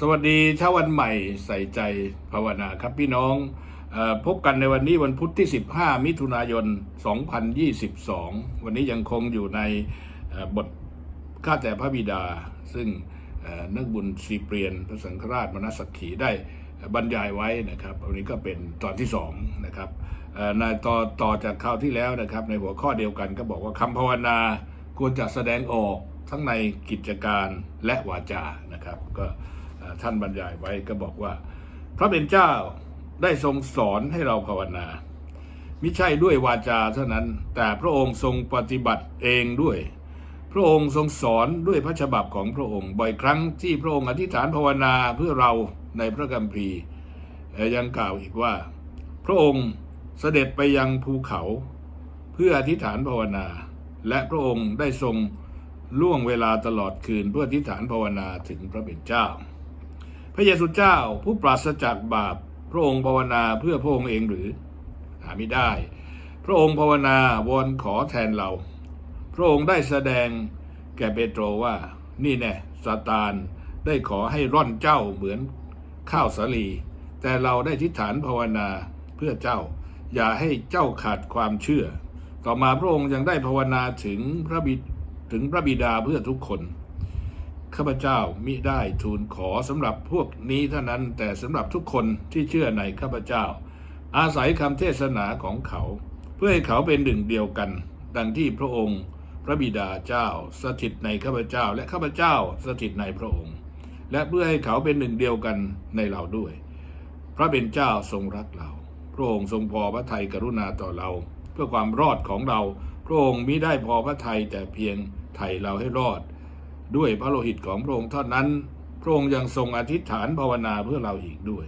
สวัสดีเช้าวันใหม่ใส่ใจภาวนาครับพี่น้องอพบกันในวันนี้วันพุธที่ 15 มิถุนายน 2022 วันนี้ยังคงอยู่ในบทข้าแต่พระบิดา ซึ่งเอ่อนักบุญสีเปรียนพระสังฆราชมนสักขีได้บรรยายไว้นะครับวันนี้ก็เป็นตอนที่สองนะครับในต่อต่อจากคราวที่แล้วนะครับ ในหัวข้อเดียวกันก็บอกว่าคำภาวนาควรจะแสดงออกทั้งในกิจการและวาจานะครับ ก็ ท่านบรรยายไว้ก็บอกว่า พระเป็นเจ้าได้ทรงสอนให้เราภาวนามิใช่ด้วยวาจาเท่านั้น แต่พระองค์ทรงปฏิบัติเองด้วย พระองค์ทรงสอนด้วยพระฉบับของพระองค์ บ่อยครั้งที่พระองค์อธิษฐานภาวนาเพื่อเราในพระคัมภีร์ยังกล่าวอีกว่า พระองค์เสด็จไปยังภูเขาเพื่ออธิษฐานภาวนา และพระองค์ได้ทรงล่วงเวลาตลอดคืนเพื่ออธิษฐานภาวนาถึงพระเป็นเจ้า พระเยซูเจ้าผู้ปราศจากบาป พระองค์ภาวนาเพื่อพระองค์เองหรือ หาไม่ได้ พระองค์ภาวนาวอนขอแทนเรา พระองค์ได้แสดงแก่เปโตรว่า นี่แน่ซาตานได้ขอให้ร่อนเจ้าเหมือนข้าวสาลี แต่เราได้ทิฏฐานภาวนาเพื่อเจ้า อย่าให้เจ้าขาดความเชื่อ ต่อมาพระองค์ยังได้ภาวนาถึงพระบิดถึงพระบิดาเพื่อทุกคน ข้าพเจ้ามิได้ทูลขอสำหรับพวกนี้เท่านั้นแต่สำหรับทุกคนที่เชื่อในข้าพเจ้า อาศัยคำเทศนาของเขา เพื่อให้เขาเป็นหนึ่งเดียวกัน ดังที่พระองค์ พระบิดาเจ้า สถิตในข้าพเจ้า และข้าพเจ้าสถิตในพระองค์ และเพื่อให้เขาเป็นหนึ่งเดียวกันในเราด้วย พระเป็นเจ้าทรงรักเรา พระองค์ทรงพอพระทัยกรุณาต่อเรา เพื่อความรอดของเรา พระองค์มิได้พอพระทัยแต่เพียงไถ่เราให้รอด ด้วยพระโลหิตของพระองค์เท่านั้น พระองค์ยังทรงอธิษฐานภาวนาเพื่อเราอีกด้วย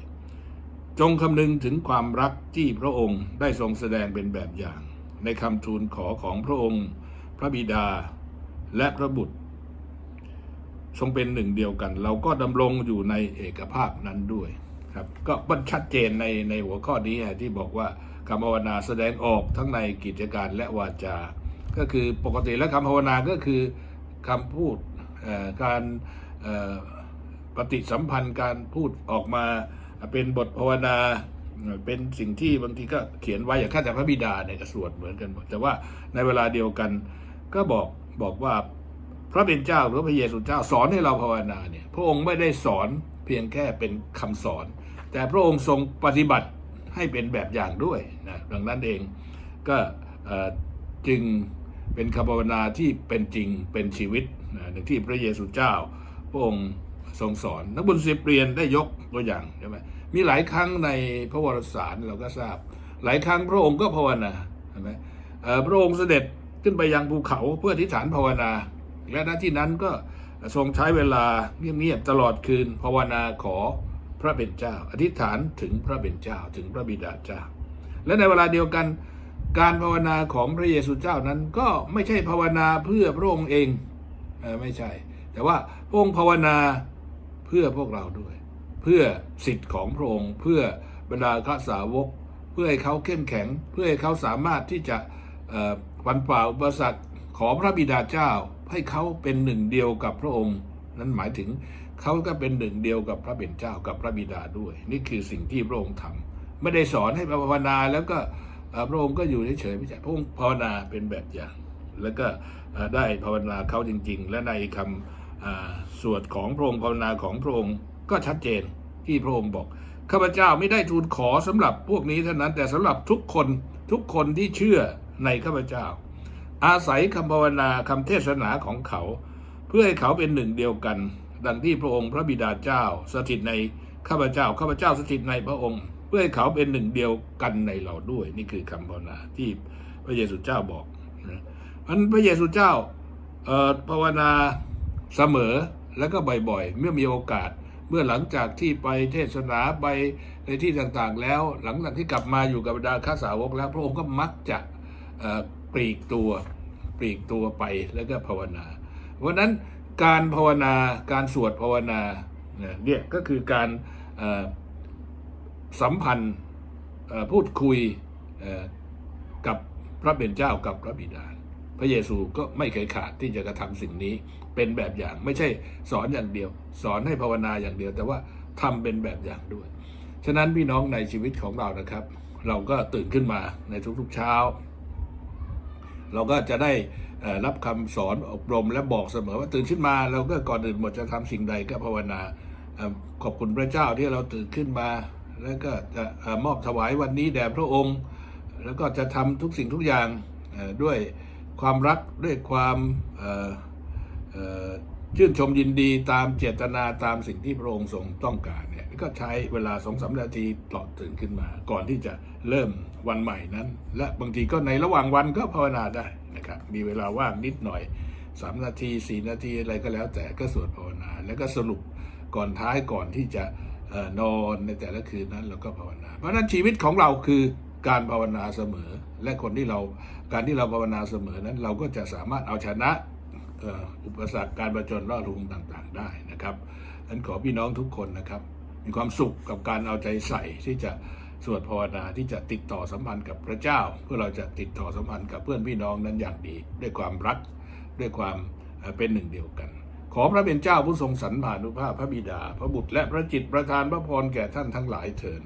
จงคำนึงถึงความรักที่พระองค์ได้ทรงแสดงเป็นแบบอย่าง ในคำทูลขอของพระองค์ พระบิดาและพระบุตร ทรงเป็นหนึ่งเดียวกัน เราก็ดำรงอยู่ในเอกภาพนั้นด้วยครับก็มันชัดเจนในในหัวข้อนี้ที่บอกว่าคำภาวนาแสดงออกทั้งในกิจการและวาจา ก็คือปกติแล้วคำภาวนาก็คือคำพูด การปฏิสัมพันธ์การพูดออกมาเป็นบทภาวนาเป็นสิ่งที่บางทีก็เขียนไว้อย่างข้าแต่พระบิดาเนี่ยก็สวดเหมือนกันหมดแต่ว่าในเวลาเดียวกันก็บอกบอกว่าพระเป็นเจ้าหรือพระเยซูเจ้าสอนให้เราภาวนาเนี่ยพระองค์ไม่ได้สอนเพียงแค่เป็นคำสอน แต่พระองค์ทรงปฏิบัติให้เป็นแบบอย่างด้วยนะดังนั้นเองก็จึงเป็นคำภาวนาที่เป็นจริงเป็นชีวิต นะอย่งที่พระเยซูเจ้าพระองค์ทรงสอน นักบุญสิบเรียนได้ยกตัวอย่างใช่ไหมมีหลายครั้งในพระวรสารเราก็ทราบ หลายครั้งพระองค์ก็ภาวนาใช่ไหมพระองค์เสด็จขึ้นไปยังภูเขาเพื่ออธิษฐานภาวนา และณที่นั้นก็ทรงใช้เวลาเงียบๆตลอดคืนภาวนาขอพระเป็นเจ้า อธิษฐานถึงพระเป็นเจ้าถึงพระบิดาเจ้า และในเวลาเดียวกันการภาวนาของพระเยซูเจ้านั้นก็ไม่ใช่ภาวนาเพื่อพระองค์เอง ไม่ใช่ แต่ว่าพระองค์ภาวนาเพื่อพวกเราด้วย เพื่อสิทธิ์ของพระองค์ เพื่อบรรดาข้าสาวก เพื่อให้เขาเข้มแข็ง เพื่อให้เขาสามารถที่จะเอ่อฟันฝ่าอุปสรรคขอพระบิดาเจ้าให้เขาเป็นหนึ่งเดียวกับพระองค์ นั้นหมายถึงเขาก็เป็นหนึ่งเดียวกับพระเป็นเจ้ากับพระบิดาด้วย นี่คือสิ่งที่พระองค์ทำไม่ได้สอนให้ภาวนาแล้วก็พระองค์ก็อยู่เฉยๆไม่ใช่พระองค์ภาวนาเป็นแบบอย่าง แล้วก็ได้ภาวนาเขาจริง ๆ และในคำสวดของพระองค์ภาวนาของพระองค์ก็ชัดเจนที่พระองค์บอกข้าพเจ้าไม่ได้ทูลขอสำหรับพวกนี้เท่านั้นแต่สำหรับทุกคนทุกคนที่เชื่อในข้าพเจ้า อาศัยคำภาวนาคำเทศนาของเขา เพื่อให้เขาเป็นหนึ่งเดียวกัน ดังที่พระองค์พระบิดาเจ้า สถิตในข้าพเจ้าข้าพเจ้าสถิตในพระองค์ เพื่อให้เขาเป็นหนึ่งเดียวกันในเราด้วย นี่คือคำภาวนาที่พระเยซูเจ้าบอกนะ พันพระเยซูเจ้าเอ่อภาวนาเสมอแล้วก็บ่อยๆ เมื่อมีโอกาส เมื่อหลังจากที่ไปเทศนาไปในที่ต่างๆ แล้ว หลังจากที่กลับมาอยู่กับบรรดาข้าสาวกแล้ว พระองค์ก็มักจะปลีกตัวปลีกตัวไปแล้วก็ภาวนา เพราะนั้นการภาวนาการสวดภาวนาเนี่ยก็คือการสัมพันธ์พูดคุยกับพระเป็นเจ้ากับพระบิดา พระเยซูก็ไม่เคยขาดที่จะกระทำสิ่งนี้เป็นแบบอย่างไม่ใช่สอนอย่างเดียว สอนให้ภาวนาอย่างเดียว แต่ว่าทำเป็นแบบอย่างด้วย ฉะนั้นพี่น้องในชีวิตของเรานะครับ เราก็ตื่นขึ้นมาในทุกๆเช้า เราก็จะได้รับคำสอนอบรมและบอกเสมอว่าตื่นขึ้นมาเราก็ก่อนอื่นหมดจะทำสิ่งใดก็ภาวนาขอบคุณพระเจ้าที่เราตื่นขึ้นมา แล้วก็จะมอบถวายวันนี้แด่พระองค์ แล้วก็จะทำทุกสิ่งทุกอย่างด้วย ความรักด้วยความชื่นชมยินดีตามเจตนาตามสิ่งที่พระองค์ทรงต้องการเนี่ยก็ใช้เวลาสองสามนาทีปลอตื่นขึ้นมา ก่อนที่จะเริ่มวันใหม่นั้น และบางทีก็ในระหว่างวันก็ภาวนาได้นะครับมีเวลาว่างนิดหน่อยสามนาทีสี่นาทีอะไรก็แล้วแต่ก็สวดภาวนา แล้วก็สรุปก่อนท้ายก่อนที่จะออนอนในแต่ละคืนนั้นเราก็ภาวนา เพราะฉะนั้นชีวิตของเราคือ การภาวนาเสมอ และคนที่เราการที่เราภาวนาเสมอนั้น เราก็จะสามารถเอาชนะอุปสรรคการประจนล่อลวงต่างๆ ได้นะครับฉะนั้นขอพี่น้องทุกคนนะครับ มีความสุขกับการเอาใจใส่ที่จะสวดภาวนาที่จะติดต่อสัมพันธ์กับพระเจ้า เพื่อเราจะติดต่อสัมพันธ์กับเพื่อนพี่น้องนั้นอย่างดี ด้วยความรักด้วยความเป็นหนึ่งเดียวกัน ขอพระเป็นเจ้าผู้ทรงสรรพานุภาพพระบิดา พระบุตรและพระจิตประทานพระพรแก่ท่านทั้งหลายเถิด